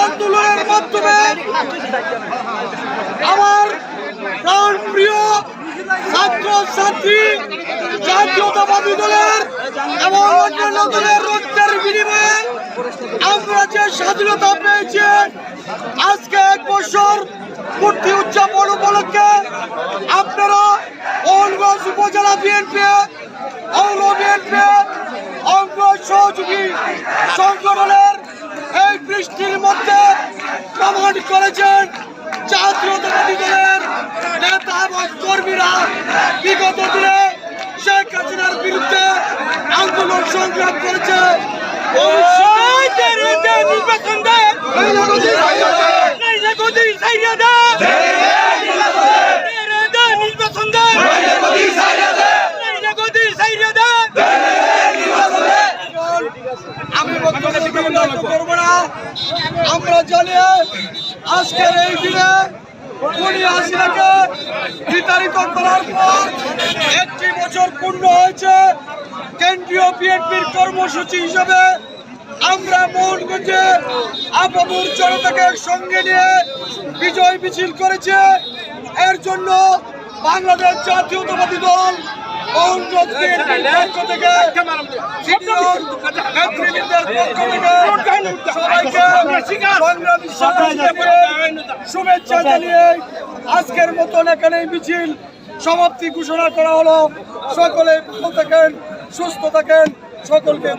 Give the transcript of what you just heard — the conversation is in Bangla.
আন্দোলনের আমার প্রিয় ছাত্র জাতীয়তাবাদী দলের বিনিময়ে আমরা যে স্বাধীনতা পেয়েছি, আজকে এক বছর পূর্তি উদযাপন উপলক্ষে আপনারা উপজেলা বিএনপি অঙ্গ বিএনপি অঙ্গ সহযোগী সংগঠনের এই বৃষ্টির মধ্যে প্রমাণ করেছেন জাতীয়তাবাদী দলের নেতা এবং কর্মীরা বিগত দিনে শেখ হাসিনার বিরুদ্ধে আন্দোলন সংগ্রাম করেছে। নির্বাচন দেয় নির্বাচন দেয় আমি বক্তব্য করব না। আমরা জানি আজকের এই দিনে খুনি হাসিনাকে বিতাড়িত করার পর একটি বছর পূর্ণ হয়েছে কেন্দ্রীয় বিএনপির কর্মসূচি হিসেবে আমরা মোহনগঞ্জে আপামুর জনতাকে সঙ্গে নিয়ে বিজয় মিছিল করেছে এর জন্য বাংলাদেশ জাতীয়তাবাদী দল মোহনগঞ্জ বিএনপির পক্ষ থেকে শুভেচ্ছা জানিয়ে আজকের মতন এখানে মিছিল সমাপ্তি ঘোষণা করা হলো সকলে ভালো থাকেন, সুস্থ থাকেন, সকলকে